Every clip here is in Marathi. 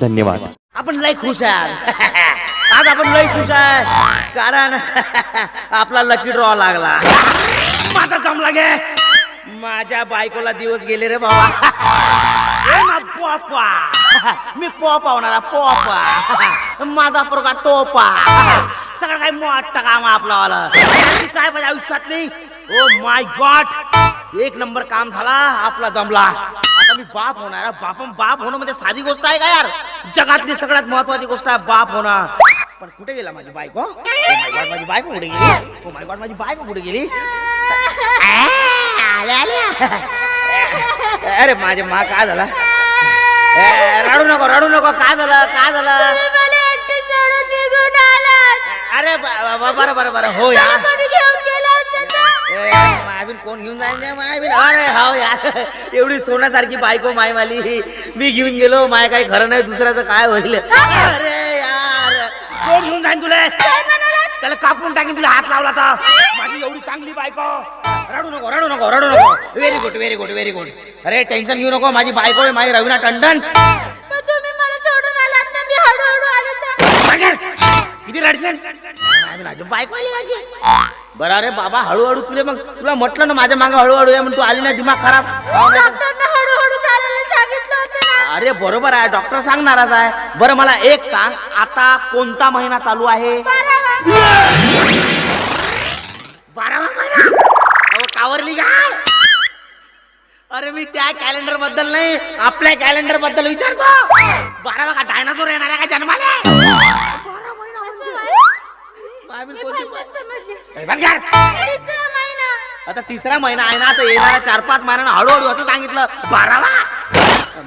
धन्यवाद. आपण लय खुश आहे आज आपण लय खुश आहे कारण आपला लकी ड्रॉ लागला. माझा जमला गे. माझ्या बायकोला दिवस गेले रे बाबा ए ना पोपा. मी पोपा होणारा पोपा. माझा पोरगा टोपा सगळं काही मोठं काम आपला आपलं वालं काय पाहिजे नाही ओ माय गॉड एक नंबर काम झाला आपला जमला. मी बाप होणार. बापम बाप होणं म्हणजे साधी गोष्ट आहे का यार? जगातली सगळ्यात महत्वाची गोष्ट आहे बाप होणं. पण कुठे गेला माझी बायको? Oh my God, माझी बायको कुठे गेली? गॉड माझी बायको कुठे गेली? आ, आल्या, आल्या. अरे माझे मा काय झाला? ए, रडू नको रडू नको. काय झालं? काय झालं? मला एकटी सोडून निघून आलात. अरे ब- ब- बरं बरं बरं. हो यार. मायबीन कोण घेऊन जाईल नाही मायबीन? अरे हो यार एवढी सोन्यासारखी बायको मायवाली. मी घेऊन गेलो माय काही खरं नाही दुसऱ्याचं काय होईल? अरे यार. कोण घेऊन जाईन तुला? त्याला कापून टाकीन तुला हात लावला तर. माझी एवढी चांगली बायको. रडू नको रडू नको रडू नको. Very good very good very good अरे टेन्शन घेऊ नको माझी बायको आहे माझी रवीना टंडन. किती रडशील? माझी बायको आली माझी. बरं अरे बाबा हळूहळू तुले मग तुला म्हटलं ना माझ्या मागं हळूहळू आहे म्हणून तू आली ना दिमाग खराब. नाही तर- डॉक्टरनं हळूहळू चालायला सांगितलं होतं ना. अरे बरोबर आहे डॉक्टर सांगणारच आहे. बरं मला एक सांग आता कोणता महिना चालू आहे? बारावा. बारावा महिना? अहो कावरली काय अरे मी त्या कॅलेंडरबद्दल नाही आपल्या कॅलेंडरबद्दल विचारतो. बारावा का डायनासोर येणार आहे का जन्माला बारा महिना असं म्हणतो. आहे? माय बिन मी कोणती? भलतंच समजले. अरे बंद कर. तिसरा महिना. आता तिसरा महिना आहे ना तर येणाऱ्या चार पाच महिन्यानं हळूहळू असं सांगितलं. बारावा.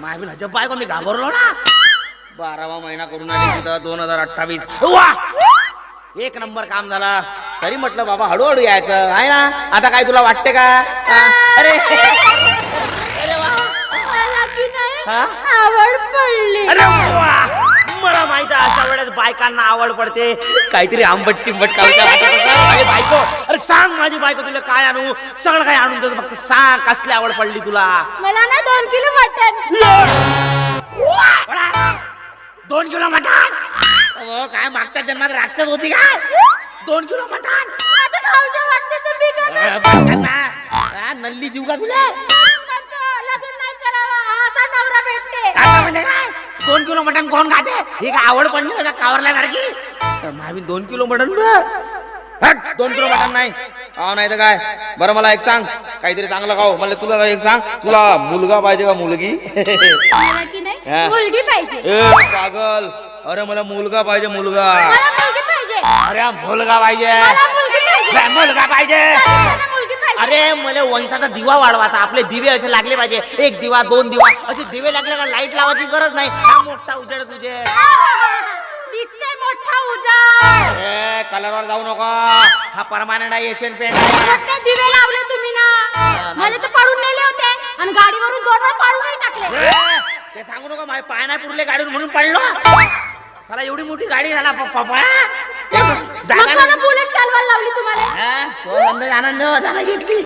माय बिन हजब बायको मी घाबरलो ना. बारावा महिना करून आली तिथं दोन हजार अठ्ठावीस. वा! एक नंबर काम झाला. तरी म्हटलं बाबा हळूहळू यायचं. आहे ना? आता काय तुला वाटते का? हा? अरे! मला की नाही हा? आवड पडली. अरे वा! मला माहीत आहे अशा वेळेस बायकांना आवड पडते. काहीतरी आंबट चिंबट. माझी बायको. अरे सांग माझी बायको तुला काय आणू? सगळं काय आणून देतो फक्त सांग कसली आवड पडली तुला. मला ना दोन किलो मटन वडा. दोन किलो मटण. काय मागच्या जन्मात राक्षस होती का? दोन किलो मटण. नल्ली देऊ का तुला? लग्न नाही करावं. असा नवरा भेटते. आता म्हणजे काय? दोन किलो मटण कोण खाते? ही काय आवड पडली का कावरल्यासारखी मावी दोन किलो मटण दोन किलो मटण नाही. हा नाही तर काय? बरं मला एक सांग. काहीतरी चांगलं खाऊ. मला तुला एक सांग. तुला मुलगा पाहिजे का मुलगी? पाहिजे. पागल. अरे मला मुलगा पाहिजे मुलगा. अरे मुलगा पाहिजे. मला मुलगी पाहिजे. अरे मला वंशाचा दिवा वाढवायचा. आपले दिवे असे लागले पाहिजे. एक दिवा दोन दिवा. असे दिवे लागले का लाइट लावायची गरज नाही. हा मोठा उजेडच उजेड दिसते मोठा उजाड. ए कलरवर जाऊ नका. हा परमानंट आहे एशियन पेंट आहे. दिवे लावले तुम्ही ना. मला तर पडून नेले होते. आणि गाडीवरून दोन वेळा पाडूनही टाकले. ए, ते सांगू नका माझे पाय नाही पुरले गाडीवर म्हणून पडलो. त्याला एवढी मोठी गाडी झाला पप्पा मग कोणा बुलेट चालवायला लावली तुम्हाला? तो घेतली.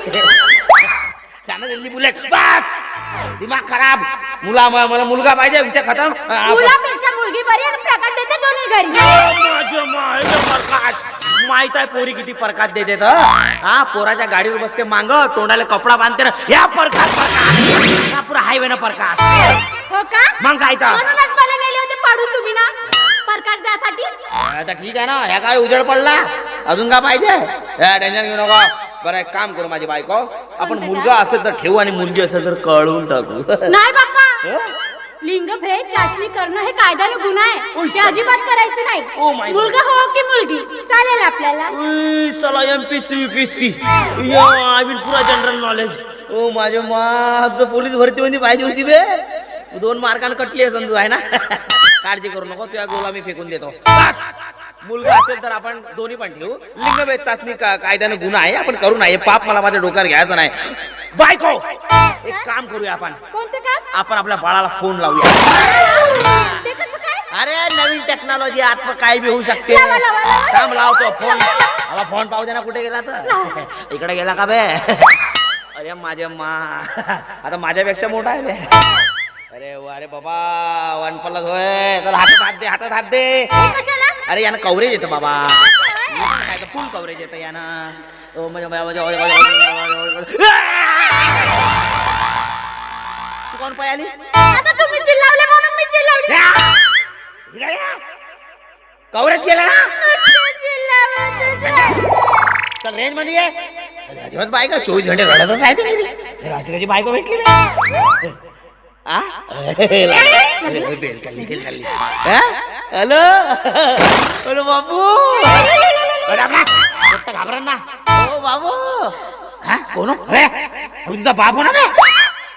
दिली बुलेट बस! दिमाग खराब. मुला म- मला मुलगा पाहिजे विषय खतम. मुलापेक्षा मुलगी बरी आणि प्रकाश देते दोन्ही घरी. मायलं प्रकाश. माहीत आहे पोरी किती परकात देते तर हा पोराच्या गाडीवर बसते मांग तोंडाला कपडा बांधते. ना या प्रकाश प्रकाश. हा पुरा हायवे ना प्रकाश. हो का? मग काय तर म्हणूनच मला नेले होते पाडून तुम्ही ना. प्रकाश द्यासाठी? आता ठीक आहे ना. ह्या काय उजेड पडला. अजून का पाहिजे? टेन्शन घेऊ नको. बरं एक काम करू माझी बायको. आपण मुलगा असेल तर ठेवू आणि मुलगी असेल तर कळवून टाकू. नाही बाप्पा? लिंग भेद चाचणी करणं हे कायद्याने गुन्हा आहे. ते अजिबात करायचं Oh नाही God. मुलगा हो की मुलगी? चालेल आपल्याला. उई, साला M P C U P C I mean पुरा जनरल नॉलेज ओ माझ्या मा पोलीस भरती मध्ये पाहिजे होती बे. दोन मार्कानं कटली आहे समजू आहे ना? काळजी करू नको तुझ्या गोला मी फेकून देतो. मुलगा असेल तर आपण दोन्ही पण ठेवू. लिंगभेद चाचणी कायद्यानं गुन्हा आहे आपण करू नये पाप मला माझ्या डोक्यावर घ्यायचं नाही. बायको! एक काम करूया आपण. कोणतं काम? आपण आपल्या बाळाला फोन लावूया. अरे नवीन टेक्नॉलॉजी आत काय बी होऊ शकते. थांब लावतो फोन मला फोन पाहू दे ना कुठे गेला तर. इकडे गेला का बे? अरे माझे मा आता माझ्यापेक्षा मोठा आहे बे. अरे वा अरे बाबा वन प्लस होय. चल हातात हात दे हातात हात दे. कशाला? अरे यानं कव्हरेज येतं बाबा. काय तर फुल कव्हरेज येतं यानं. ओ, म्हणजे- तू कोण पाय आली? आता तुम्ही चिल्लावले म्हणून मी चिल्लावली कव्हरेज गेला ना. चल रेंजमध्ये ये. अजिबात बायका चोवीस घंटे रडतच आहे ती राशिकाची बायको भेटली. बेल खाल्ली, बेल खाल्ली. हा? हॅलो? हॅलो बाबू. घाबरा ना. ओ बाबू. हा? कोण हो? अरे तुझा बाप हो ना बे?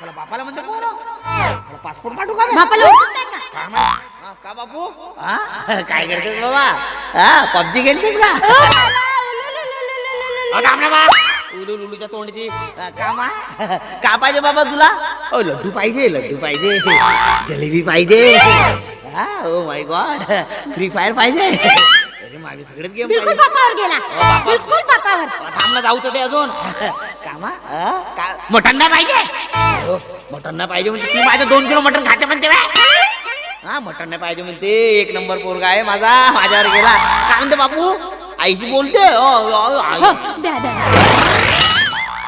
चला बापाला म्हणते कोण हो? मला पासपोर्ट काढू का? बापाला ओळखत नाही का? का मा- हा, का बापू हा? काय करतेस बाबा? हा पबजी खेळतेस का? अहो, थांब ना बा. उलू लुलूच्या तोंडची अ, का पाहिजे बाबा तुला? ओ लड्डू पाहिजे लड्डू पाहिजे. जलेबी पाहिजे. हा oh my god. Free fire पाहिजे. अरे माझे सगळेच गेम बिलकुल पाहिजे. बापावर गेला. बिलकुल बापावर अ, थांब ना जाऊ तर ते अजून. कामा? का? मटण नाही पाहिजे हो, मटण नाही पाहिजे म्हणजे तू माझं दोन किलो मटण खाते म्हणते बे. हा मटण नाही पाहिजे म्हणते. एक नंबर पोरगा आहे माझा. माझ्यावर गेला. काय म्हणते बापू? आईशी बोलते. अ, अ, आई. हो, द्या द्या.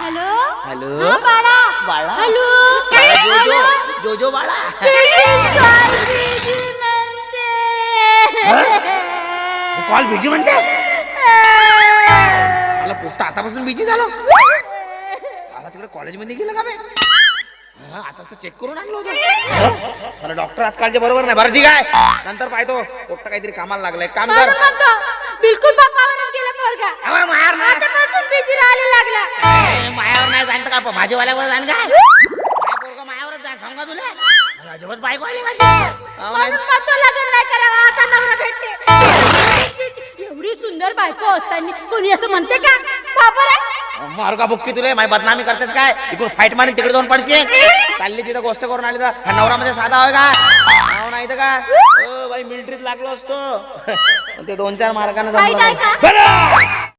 हॅलो? हॅलो? हा, बाळा. बाळा? हॅलो? बाळा जोजो हॅलो? जोजो बाळा. कॉल बिझी म्हणते? साला पोट्ट आतापासून बिझी झालं. साला तिकडे कॉलेजमध्ये गेलं का बे? हा, आताच तर चेक करून आणलं होतं. साला डॉक्टर आजकालचे बरोबर नाही. बरं ठीक आहे. नंतर पाहतो पोट्ट काहीतरी कामाला लागलंय. काम कर. बिलकुल बापावरच गेला पोरगा. अहो, मार ना. आतापासून बिजी राहायला लागला. ए, मायावर नाही जाण तर का? भाजीवाल्यावर जाण काय काय पोरगं मायावरच जाण सांगा तुला. अरे, अजिबात बायको आली का ती? अहो, नाही. म्हणून म्हणतो लग्न नाही करावा असा नवरा भेटते. एवढी सुंदर बायको असताना कोणी असं म्हणते का? बापर आहे मारगा बुक्की तुले माय बदनामी करतेस काय? इकडून फाईट मारून तिकडे जाऊन पडशील. चालली तिथं गोष्ट करून आली तर. हा नवरामध्ये साधा होय का? नाव नाही तर का? भाई बाई मिलिटरीत लागलो असतो. ते दोन चार मार्गाने Fight आहे का?